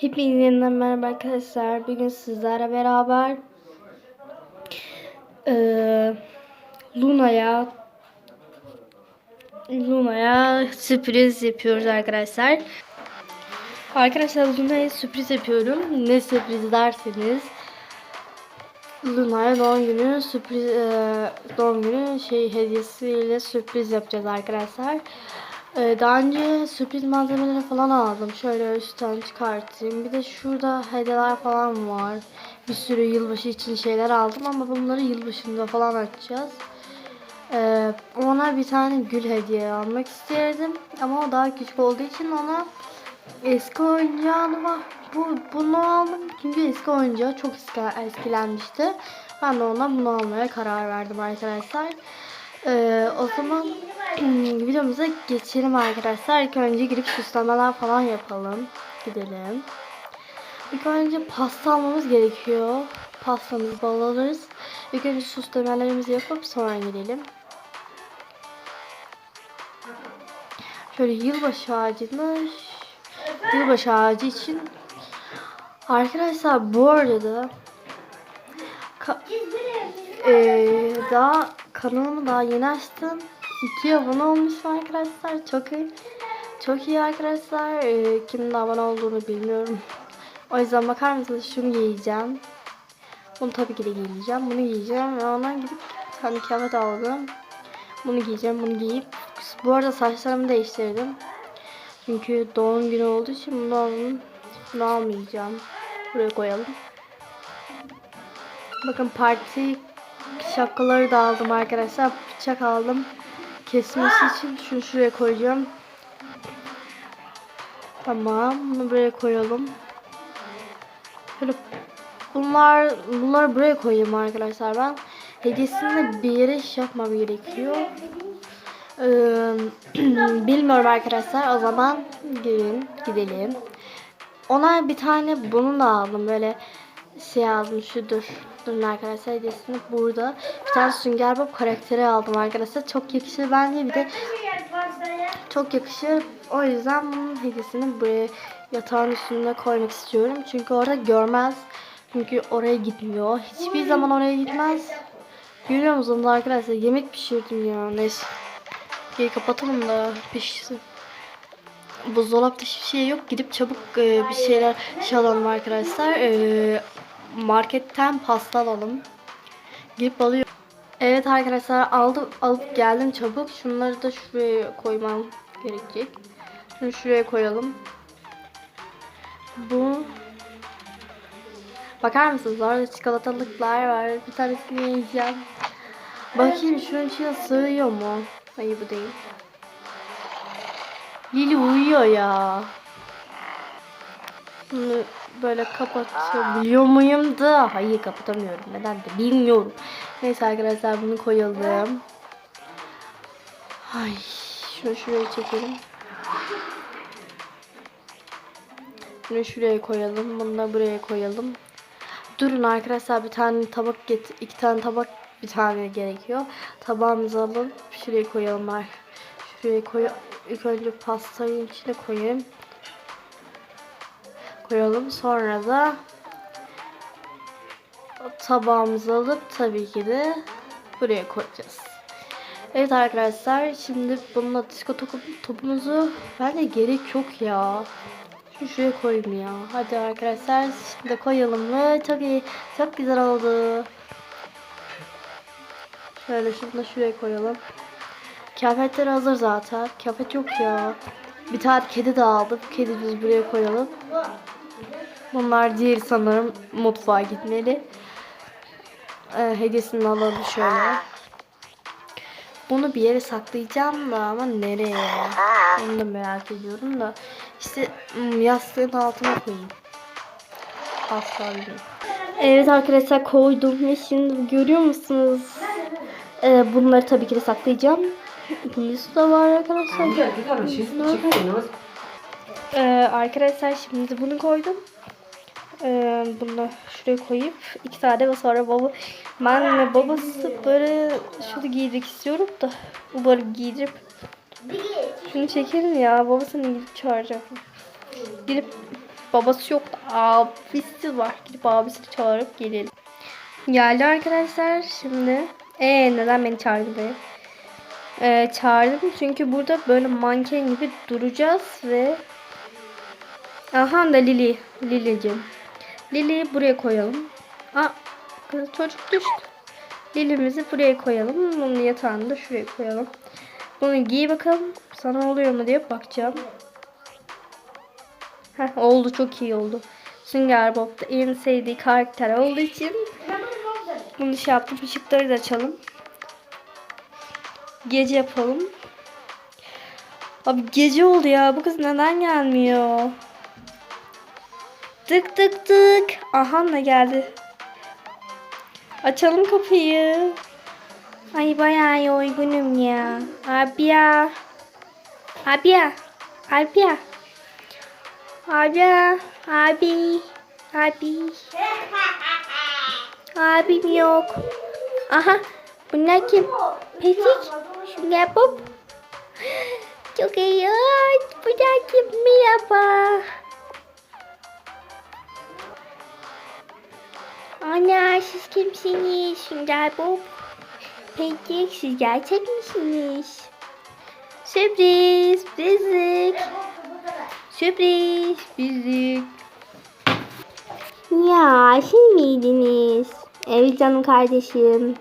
Hepinize yeniden merhaba arkadaşlar. Bugün sizlerle beraber eee, Luna'ya Luna'ya sürpriz yapıyoruz arkadaşlar. Arkadaşlar Luna'ya sürpriz yapıyorum. Ne sürpriz derseniz Luna'ya doğum günü sürpriz eee, doğum günü şey hediyesiyle sürpriz yapacağız arkadaşlar. Eee, daha önce sürpriz malzemeleri falan aldım. Şöyle üstten çıkartayım. Bir de şurada hediyeler falan var. Bir sürü yılbaşı için şeyler aldım ama bunları yılbaşında falan açacağız. Eee, ona bir tane gül hediye almak isterdim. Ama o daha küçük olduğu için ona eski oyuncağını var. Bu, bunu aldım çünkü eski oyuncağı çok eski, eskilenmişti. Ben de ona bunu almaya karar verdim arkadaşlar. Ee, o zaman videomuza geçelim arkadaşlar. İlk önce girip süslemeler falan yapalım. Gidelim. İlk önce pasta almamız gerekiyor. Pastamızı bal alırız. İlk önce süslemelerimizi yapıp sonra gidelim. Şöyle yılbaşı ağacını yılbaşı ağacı için arkadaşlar bu arada ka- ee, daha kanalımı daha yeni açtım. İki abone olmuşum arkadaşlar. Çok iyi. Çok iyi arkadaşlar. Ee, kimin abone olduğunu bilmiyorum. O yüzden bakar mısınız şunu giyeceğim. Bunu tabii ki de giyeceğim. Bunu giyeceğim ve ondan gidip tane kıyafet aldım. Bunu giyeceğim. Bunu giyip bu arada saçlarımı değiştirdim. Çünkü doğum günü olduğu için bunu aldım. Bunu almayacağım. Buraya koyalım. Bakın parti şapkaları da aldım arkadaşlar. Bıçak aldım. Kesmesi için şunu şuraya koyacağım. Tamam. Bunu buraya koyalım. Böyle bunlar bunları buraya koyayım arkadaşlar ben. Hediyesini bir yere iş yapmam gerekiyor. Ee, bilmiyorum arkadaşlar. O zaman gelin gidelim. Ona bir tane bunu da aldım. Böyle şey aldım şudur. Durun arkadaşlar hediyesini burada. Bir tane Sünger Bob karakteri aldım arkadaşlar. Çok yakışır bence bir de çok yakışır. O yüzden bunun hediyesini buraya yatağın üstünde koymak istiyorum. Çünkü orada görmez. Çünkü oraya gitmiyor. Hiçbir zaman oraya gitmez. Görüyor musunuz arkadaşlar? Yemek pişirdim ya. Neyse. Şeyi kapatalım da pişsin. Buzdolapta hiçbir şey yok. Gidip çabuk e, bir şeyler şey arkadaşlar. E, marketten pasta alalım. Gidip alıyorum. Evet arkadaşlar aldım alıp geldim çabuk. Şunları da şuraya koymam gerekecek. Şunu şuraya koyalım. Bu Bakar mısınız? Orada çikolatalıklar var. Bir tanesini yiyeceğim. Bakayım şunun içine sığıyor mu? Hayır bu değil. Lili uyuyor ya. Bunu böyle kapatabiliyor muyum da? Hayır kapatamıyorum. Neden de bilmiyorum. Neyse arkadaşlar bunu koyalım. Ay şunu şuraya çekelim. Bunu şuraya koyalım. Bunu da buraya koyalım. Durun arkadaşlar bir tane tabak get iki tane tabak bir tane gerekiyor. Tabağımızı alalım. Şuraya koyalım. Şuraya koy. İlk önce pastayı içine koyayım. Koyalım. Sonra da tabağımızı alıp tabii ki de buraya koyacağız. Evet arkadaşlar şimdi bununla disco topu, topumuzu bence gerek yok ya. Şunu şuraya koyayım ya. Hadi arkadaşlar şimdi koyalım mı? Çok iyi. Çok güzel oldu. Şöyle şunu da şuraya koyalım. Kıyafetler hazır zaten. Kıyafet yok ya. Bir tane kedi de aldım. Kedimizi buraya koyalım. Bunlar diğer sanırım mutfağa gitmeli. Ee, hediyesini alalım şöyle. Bunu bir yere saklayacağım da ama nereye? Onu da merak ediyorum da. İşte hmm, yastığın altına koyayım. Asla bilmiyorum. Evet arkadaşlar koydum ve şimdi görüyor musunuz? Ee, bunları tabii ki de saklayacağım. Birisi de var arkadaşlar. Ee, arkadaşlar şimdi bunu koydum. Ee, bunu şuraya koyup iki tane ve sonra baba ben babası böyle şunu giydik istiyorum da böyle giydirip şunu çekelim ya babasını gidip çağıracağım. Gidip babası yok. Abisi var. Gidip abisini çağırıp gelelim. Geldi arkadaşlar şimdi. Ee neden beni çağırdın buraya? Ee, çağırdım çünkü burada böyle manken gibi duracağız ve Aha da Lili. Lili'cim. Lili'yi buraya koyalım. Aa, kız çocuk düştü. Lili'mizi buraya koyalım. Bunun yatağını da şuraya koyalım. Bunu giy bakalım. Sana oluyor mu diye bakacağım. Heh, oldu çok iyi oldu. Sünger Bob'da en sevdiği karakter olduğu için bunu şey yaptım. Işıkları da açalım. Gece yapalım. Abi gece oldu ya. Bu kız neden gelmiyor? Tık tık tık. Aha ne geldi. Açalım kapıyı. Ay bayağı yorgunum ya. Abi ya. Abi ya. Abi ya. Abi ya. Abi. Abi. Abim yok. Aha. Bunlar kim? Petik. Şunlar Bob. Çok iyi. Bunlar kim? Merhaba. Ana siz kimsiniz? Sünger Bob. Petik siz gerçek misiniz? Sürpriz. Bizik. Sürpriz. Bizik. Ya siz miydiniz? Evet canım kardeşim.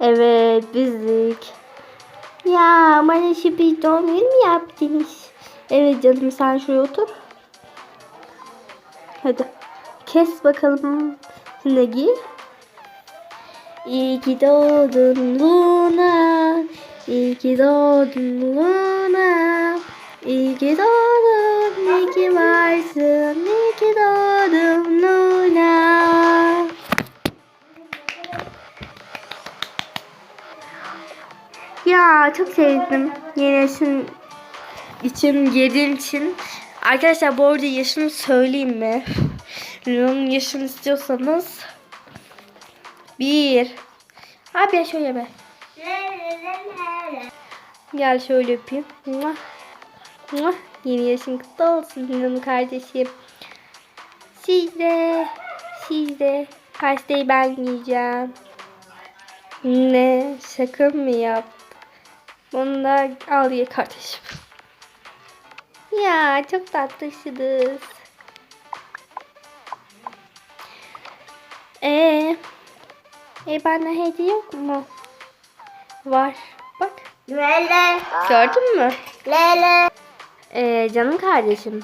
Evet bizdik. Ya bana sürpriz doğum günü mü yaptınız? Evet canım sen şuraya otur. Hadi. Kes bakalım. Giy. İyi ki doğdun Luna. İyi ki doğdun Luna. İyi ki doğdun. İyi ki varsın. İyi ki doğdun Luna. Ya çok sevdim. Yeni yaşın için girdiğim için. Arkadaşlar bu arada yaşını söyleyeyim mi? Luna'nın yaşını istiyorsanız. Bir. Abi şöyle be. Gel şöyle öpeyim. Mua. Mua. Yeni yaşın kutlu olsun Luna'nın kardeşim. Siz de. Siz de. Pastayı ben yiyeceğim. Ne? Şaka mı yap? Bunu da al ye kardeşim. Ya çok tatlısınız. E bana hediye yok mu? Var. Bak. Lele. Gördün mü? Lele. Ee, canım kardeşim.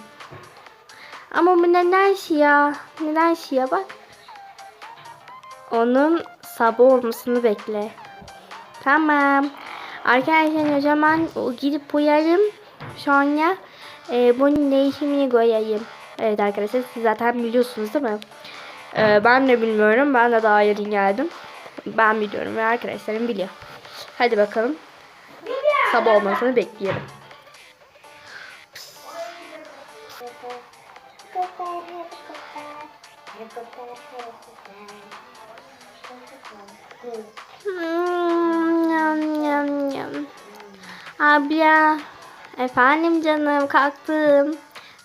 Ama bu neden siyah? Neden siyah bak. Onun sabah olmasını bekle. Tamam. Arkadaşlar o zaman gidip boyarım. Sonra e, bunun değişimini koyayım. Evet arkadaşlar siz zaten biliyorsunuz değil mi? E, ben de bilmiyorum. Ben de daha yeni geldim. Ben biliyorum ve arkadaşlarım biliyor. Hadi bakalım. Sabah olmasını bekleyelim. Hmm, yam. Efendim canım kalktım.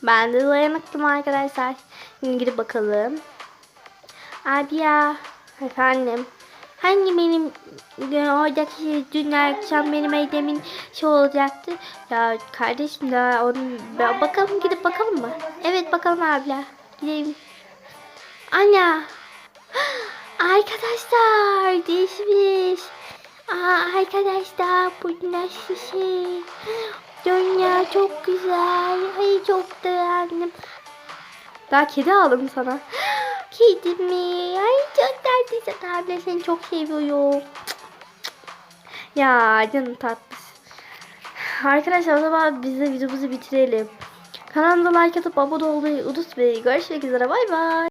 Ben de uyanıktım arkadaşlar. Şimdi gidip bakalım. Abla. Efendim. Hangi benim e, oradaki dün akşam benim evdemin şey olacaktı. Ya kardeşim daha onu ba- bakalım gidip bakalım mı? Evet bakalım abla. Gidelim. Ana. Arkadaşlar değişmiş. Aa, arkadaşlar bu nasıl şey? Dünya çok güzel. Ay çok beğendim. Daha kedi aldım sana. Kedi mi? Ay çok tatlısın abla seni çok seviyorum. Ya canım tatlısın. Arkadaşlar o zaman biz de videomuzu bitirelim. Kanalımıza like atıp abone olmayı unutmayın. Görüşmek üzere bay bay.